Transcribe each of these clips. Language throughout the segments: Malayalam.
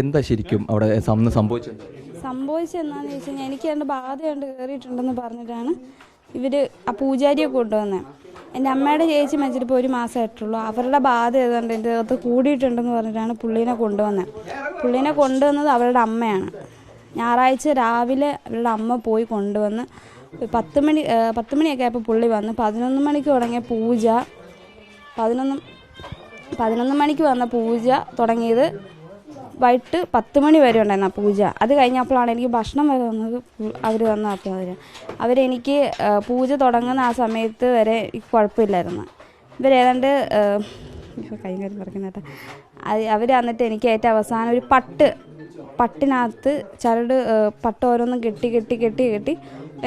എന്താ ശരിക്കും അവിടെ അന്ന് സംഭവിച്ചത്? എന്താണെന്ന് ചോദിച്ചു കഴിഞ്ഞാൽ എനിക്ക് രണ്ട് ബാധ കണ്ട് കയറിയിട്ടുണ്ടെന്ന് പറഞ്ഞിട്ടാണ് ഇവർ ആ പൂജാരിയെ കൊണ്ടുവന്നത് എന്റെ അമ്മയുടെ ചേച്ചി മരിച്ചിട്ടിപ്പോൾ ഒരു മാസം ആയിട്ടുള്ളൂ. അവരുടെ ബാധ ഏതാണ്ട് എന്റെ അകത്ത് കൂടിയിട്ടുണ്ടെന്ന് പറഞ്ഞിട്ടാണ് പുള്ളീനെ കൊണ്ടുവന്നത് പുള്ളീനെ കൊണ്ടുവന്നത് അവരുടെ അമ്മയാണ്. ഞായറാഴ്ച രാവിലെ അവരുടെ അമ്മ പോയി കൊണ്ടുവന്ന് പത്ത് മണി പത്ത് മണിയൊക്കെ ആയപ്പോൾ പുള്ളി വന്ന് പതിനൊന്ന് മണിക്ക് തുടങ്ങിയ പൂജ പതിനൊന്ന് പതിനൊന്ന് മണിക്ക് വന്ന പൂജ തുടങ്ങിയത് വൈകിട്ട് പത്ത് മണി വരെ ഉണ്ടായിരുന്നു ആ പൂജ. അത് കഴിഞ്ഞപ്പോഴാണ് എനിക്ക് ഭക്ഷണം വരെ വന്നത് അവർ വന്ന അത്യാവർ അവർ അവരെനിക്ക് പൂജ തുടങ്ങുന്ന ആ സമയത്ത് വരെ കുഴപ്പമില്ലായിരുന്നു. ഇവരേതാണ്ട് കൈകാര്യം ഇപ്പൊ കാര്യം പറയുന്ന അത് അവർ വന്നിട്ട് എനിക്ക് ഏറ്റവും അവസാനം ഒരു പട്ട് പട്ടിനകത്ത് ചരട് പട്ട് ഓരോന്നും കെട്ടി കെട്ടി കെട്ടി കെട്ടി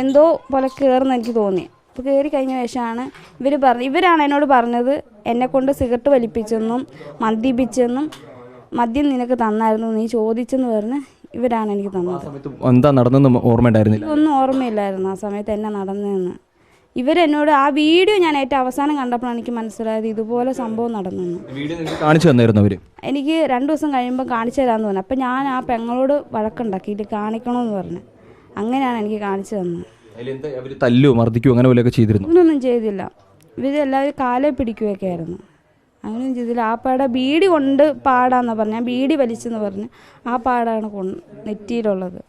എന്തോ പോലെ കയറുന്ന എനിക്ക് തോന്നി. അപ്പോൾ കയറി കഴിഞ്ഞ ശേഷമാണ് ഇവർ പറഞ്ഞ് ഇവരാണ് എന്നോട് പറഞ്ഞത് എന്നെ കൊണ്ട് സിഗരറ്റ് വലിപ്പിച്ചെന്നും മദ്യപിച്ചെന്നും മദ്യം നിനക്ക് തന്നായിരുന്നു നീ ചോദിച്ചെന്ന് പറഞ്ഞ് ഇവരാണ് എനിക്ക് തന്നത്. എന്താ നടന്നെന്ന് ഓർമ്മയുണ്ടായിരുന്നില്ല? ഒന്നും ഓർമ്മയില്ലായിരുന്നു ആ സമയത്ത് എന്നെ നടന്നതെന്ന് ഇവരെന്നോട് ആ വീഡിയോ ഞാൻ ഏറ്റവും അവസാനം കണ്ടപ്പോഴാണ് എനിക്ക് മനസ്സിലായത് ഇതുപോലെ സംഭവം നടന്നെന്ന്. കാണിച്ചു തന്നായിരുന്നു അവർ? എനിക്ക് രണ്ടു ദിവസം കഴിയുമ്പോൾ കാണിച്ചു തരാമെന്ന് പറഞ്ഞു. അപ്പം ഞാൻ ആ പെങ്ങളോട് വഴക്കുണ്ടാക്കി ഇത് കാണിക്കണമെന്ന് പറഞ്ഞു. അങ്ങനെയാണ് എനിക്ക് കാണിച്ചു തന്നത്. തല്ലുവോ മർദ്ദിക്കുവോ അങ്ങനെ പോലെയൊക്കെ ചെയ്തിരുന്നു? ഒന്നും ചെയ്തില്ല. ഇവരെല്ലാവരും കാലെ പിടിക്കുകയൊക്കെ ആയിരുന്നു അങ്ങനെയൊന്നും ചെയ്തില്ല. ആ പാട ബീഡി കൊണ്ട് പാടാന്ന് പറഞ്ഞു. ബീഡി വലിച്ചെന്ന് പറഞ്ഞു ആ പാടാണ് കൊണ്ട് നെറ്റിയിലുള്ളത്.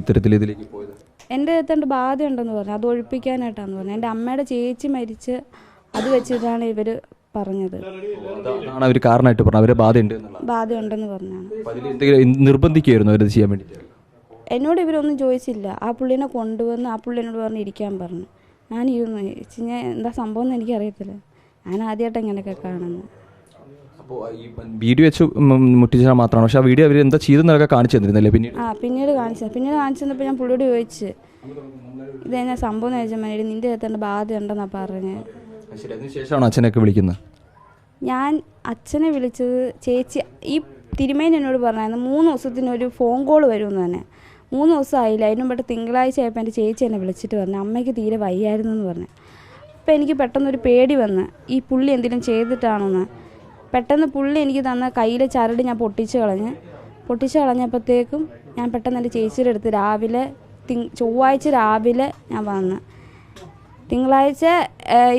ഇത്തരത്തിൽ ഇതിലേക്ക് പോയത്? എന്റെ അടുത്തുണ്ട് ബാധയുണ്ടെന്ന് പറഞ്ഞു. അത് ഒഴിപ്പിക്കാനായിട്ടാന്ന് പറഞ്ഞു. എന്റെ അമ്മയുടെ ചേച്ചി മരിച്ച് അത് വെച്ചിട്ടാണ് ഇവർ പറഞ്ഞത്. അതാണ് അവർ കാരണമായിട്ട് പറഞ്ഞത്. അവരെ ബാധയുണ്ട് ബാധയുണ്ടെന്ന് പറഞ്ഞാണ്. അവരത് ചെയ്യാൻ എന്നോട് ഇവരൊന്നും ചോദിച്ചില്ല. ആ പുള്ളിനെ കൊണ്ടുവന്ന് ആ പുള്ളി എന്നോട് പറഞ്ഞ് ഇരിക്കാൻ പറഞ്ഞു. ഞാൻ ഇരുന്നു ചേച്ചി ഞാൻ എന്താ സംഭവം എന്ന് എനിക്കറിയത്തില്ല. ഞാൻ ആദ്യമായിട്ട് ഇങ്ങനെയൊക്കെ കാണുന്നത് അപ്പോൾ ഈ വീഡിയോ വെച്ച് മുട്ടിച്ചാൽ മാത്രമാണ്. പക്ഷെ ആ വീഡിയോ അവർ എന്താ ചെയ്തെന്നൊക്കെ കാണിച്ചു തന്നിരുന്നല്ലേ പിന്നീട്? ആ പിന്നീട് കാണിച്ചത് പിന്നീട് കാണിച്ചു തന്നപ്പോൾ ഞാൻ പുള്ളിയോട് ചോദിച്ച് എന്നാ സംഭവം എന്ന് ചോദിച്ചാൽ മതി നിന്റെ ഉണ്ടെന്നാ ബാധയുണ്ടെന്നാണ് പറഞ്ഞത് ശരി. അതിന് അച്ഛനൊക്കെ വിളിക്കുന്നത്? ഞാൻ അച്ഛനെ വിളിച്ചത് ചേച്ചി ഈ തിരുമേനി എന്നോട് പറഞ്ഞായിരുന്നു മൂന്ന് ദിവസത്തിനൊരു ഫോൺ കോൾ വരുമെന്ന് തന്നെ മൂന്ന് ദിവസം ആയില്ല. അതിനും പെട്ട് തിങ്കളാഴ്ച ആയപ്പോൾ എന്റെ ചേച്ചി എന്നെ വിളിച്ചിട്ട് പറഞ്ഞു അമ്മയ്ക്ക് തീരെ വയ്യായിരുന്നു എന്ന് പറഞ്ഞു. അപ്പോൾ എനിക്ക് പെട്ടെന്നൊരു പേടി വന്ന് ഈ പുള്ളി എന്തെങ്കിലും ചെയ്തിട്ടാണോന്ന്. പെട്ടെന്ന് പുള്ളി എനിക്ക് തന്ന കയ്യിലെ ചരട് ഞാൻ പൊട്ടിച്ച് കളഞ്ഞ് പൊട്ടിച്ച് കളഞ്ഞപ്പോഴത്തേക്കും ഞാൻ പെട്ടെന്ന് എന്റെ ചേച്ചിയുടെ അടുത്ത് രാവിലെ തിങ് ചൊവ്വാഴ്ച രാവിലെ ഞാൻ വന്ന്. തിങ്കളാഴ്ച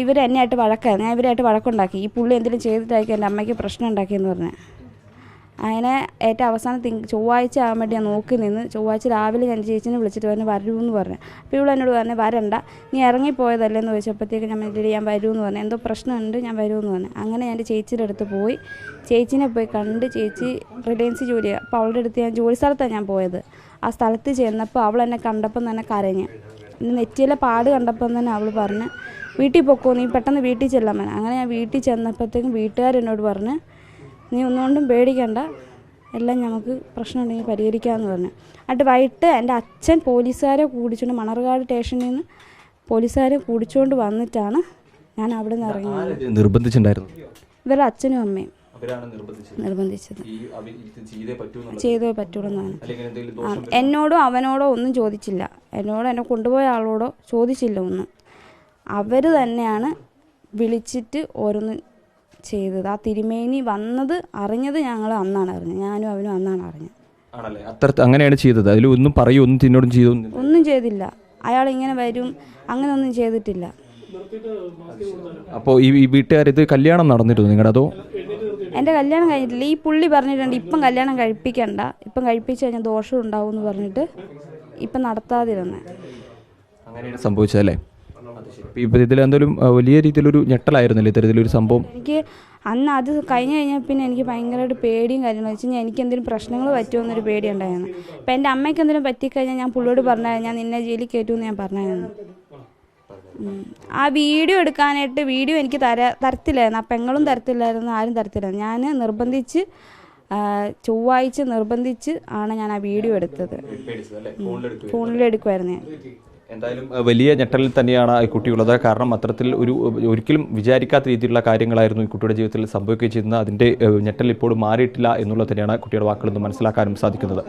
ഇവർ എന്നെയായിട്ട് വഴക്കായിരുന്നു. ഞാൻ ഇവരായിട്ട് വഴക്കുണ്ടാക്കി. ഈ പുള്ളി എന്തെങ്കിലും ചെയ്തിട്ടായിരിക്കും എന്റെ അമ്മയ്ക്ക് പ്രശ്നം ഉണ്ടാക്കിയെന്ന് പറഞ്ഞ്. അങ്ങനെ ഏറ്റവും അവസാനം തിങ്ക ചൊവ്വാഴ്ച ആകാൻ വേണ്ടി ഞാൻ നോക്കി നിന്ന് ചൊവ്വാഴ്ച രാവിലെ ഞാൻ ചേച്ചിനെ വിളിച്ചിട്ട് പറഞ്ഞു വരൂന്ന് പറഞ്ഞു. അപ്പോൾ ഇവിടെ എന്നോട് പറഞ്ഞു വരണ്ട. നീ ഇറങ്ങിപ്പോയതല്ലേ എന്ന് ചോദിച്ചപ്പോഴത്തേക്ക് ഞാൻ മെല്ലടി ഞാൻ വരുമെന്ന് പറഞ്ഞു. എന്തോ പ്രശ്നമുണ്ട് ഞാൻ വരുമെന്ന് പറഞ്ഞു. അങ്ങനെ ഞാൻ എന്റെ ചേച്ചിയുടെ അടുത്ത് പോയി. ചേച്ചിനെ പോയി കണ്ട് ചേച്ചി റിലയൻസ് ജോലി അപ്പോൾ അവളുടെ അടുത്ത് ഞാൻ ജോലി സ്ഥലത്താണ് ഞാൻ പോയത്. ആ സ്ഥലത്ത് ചെന്നപ്പോൾ അവൾ എന്നെ കണ്ടപ്പം തന്നെ കരഞ്ഞ്. നെറ്റിയിലെ പാട് കണ്ടപ്പം തന്നെ അവൾ പറഞ്ഞ് വീട്ടിൽ പൊക്കോ നീ പെട്ടെന്ന് വീട്ടിൽ ചെല്ലാൻ അങ്ങനെ ഞാൻ വീട്ടിൽ ചെന്നപ്പോഴത്തേക്കും വീട്ടുകാരെന്നോട് പറഞ്ഞ് നീ ഒന്നുകൊണ്ടും പേടിക്കണ്ട. എല്ലാം നമുക്ക് പ്രശ്നമുണ്ടെങ്കിൽ പരിഹരിക്കാമെന്ന് പറഞ്ഞു. എന്നിട്ട് വൈകിട്ട് എന്റെ അച്ഛൻ പോലീസുകാരെ കൂടിച്ചുകൊണ്ട് മണർകാട് സ്റ്റേഷനിൽ നിന്ന് പോലീസുകാരെ കൂടിച്ചുകൊണ്ട് വന്നിട്ടാണ് ഞാൻ അവിടെ നിന്ന് ഇറങ്ങിയത്. നിർബന്ധിച്ചിട്ടുണ്ടായിരുന്നു? ഇവരുടെ അച്ഛനും അമ്മയും നിർബന്ധിച്ചത്? ചെയ്തേ പറ്റുള്ളൂ എന്നോടോ അവനോടോ ഒന്നും ചോദിച്ചില്ല. എന്നോടോ എന്നെ കൊണ്ടുപോയ ആളോടോ ചോദിച്ചില്ല ഒന്നും. അവർ തന്നെയാണ് വിളിച്ചിട്ട് ഓരോന്ന് ചെയ്തത്. ആ തിരുമേനി വന്നത് അറിഞ്ഞത് ഞങ്ങൾ അന്നാണ് അറിഞ്ഞത്. ഞാനും അവനും അന്നാണ് അറിഞ്ഞത്. ആണല്ലേ? അത്ര അങ്ങനെയാണ് ചെയ്തത്. അതിൽ ഒന്നും പറയൂ ഒന്നും തിന്നോടും ചെയ്തു ഒന്നും ചെയ്തില്ല. അയാൾ ഇങ്ങനെ വരും. അങ്ങനെ ഒന്നും ചെയ്തിട്ടില്ല. അപ്പോൾ ഈ ഈ വീട്ടുകാർ ഇത് കല്യാണം നടന്നിരുന്നു നിങ്ങളുടെ അതോ? എന്റെ കല്യാണം കഴിഞ്ഞിട്ടില്ല. ഈ പുള്ളി പറഞ്ഞിട്ടുണ്ട് ഇപ്പം കല്യാണം കഴിപ്പിക്കണ്ട. ഇപ്പം കഴിപ്പിച്ചു കഴിഞ്ഞാൽ ദോഷം ഉണ്ടാവും എന്ന് പറഞ്ഞിട്ട് ഇപ്പം നടത്താതിരുന്നേ. അങ്ങനെയാണ് സംഭവിച്ചതല്ലേ ഇപ്പൊ ഇതിൽ എന്തെങ്കിലും ആ, വലിയ രീതിയിലൊരു ഞെട്ടലായിരുന്നില്ലേ ഇത്തരത്തിലൊരു സംഭവം? എനിക്ക് അന്ന് അത് കഴിഞ്ഞ് കഴിഞ്ഞാൽ പിന്നെ എനിക്ക് ഭയങ്കരമായിട്ട് പേടിയും കാര്യങ്ങളും. വെച്ച് കഴിഞ്ഞാൽ എനിക്ക് എന്തെങ്കിലും പ്രശ്നങ്ങൾ പറ്റുമോ എന്നൊരു പേടി ഉണ്ടായിരുന്നു അപ്പം എന്റെ അമ്മയ്ക്ക് എന്തെങ്കിലും പറ്റിക്കഴിഞ്ഞാൽ ഞാൻ പുള്ളിയോട് പറഞ്ഞാൽ ഞാൻ നിന്നെ ജയിലിൽ കയറ്റുമെന്ന് ഞാൻ പറഞ്ഞായിരുന്നു. ആ വീഡിയോ എടുക്കാനായിട്ട് വീഡിയോ എനിക്ക് തര തരത്തില്ലായിരുന്നു. ആ പെങ്ങളും തരത്തില്ലായിരുന്നു ആരും തരത്തില്ലായിരുന്നു. ഞാൻ നിർബന്ധിച്ച് ചൊവ്വാഴ്ച നിർബന്ധിച്ച് ആണ് ഞാൻ ആ വീഡിയോ എടുത്തത്. ഫോണിലെടുക്കുമായിരുന്നു ഞാൻ. എന്തായാലും വലിയ ഞെട്ടലിൽ തന്നെയാണ് ഈ കുട്ടിയുള്ളത്. കാരണം അത്തരത്തിൽ ഒരു ഒരിക്കലും വിചാരിക്കാത്ത രീതിയിലുള്ള കാര്യങ്ങളായിരുന്നു ഈ കുട്ടിയുടെ ജീവിതത്തിൽ സംഭവിക്കുകയും ചെയ്യുന്നത് അതിന്റെ ഞെട്ടൽ ഇപ്പോഴും മാറിയിട്ടില്ല എന്നുള്ളത് തന്നെയാണ് കുട്ടിയുടെ വാക്കുകളിൽ മനസ്സിലാക്കാനും സാധിക്കുന്നത്.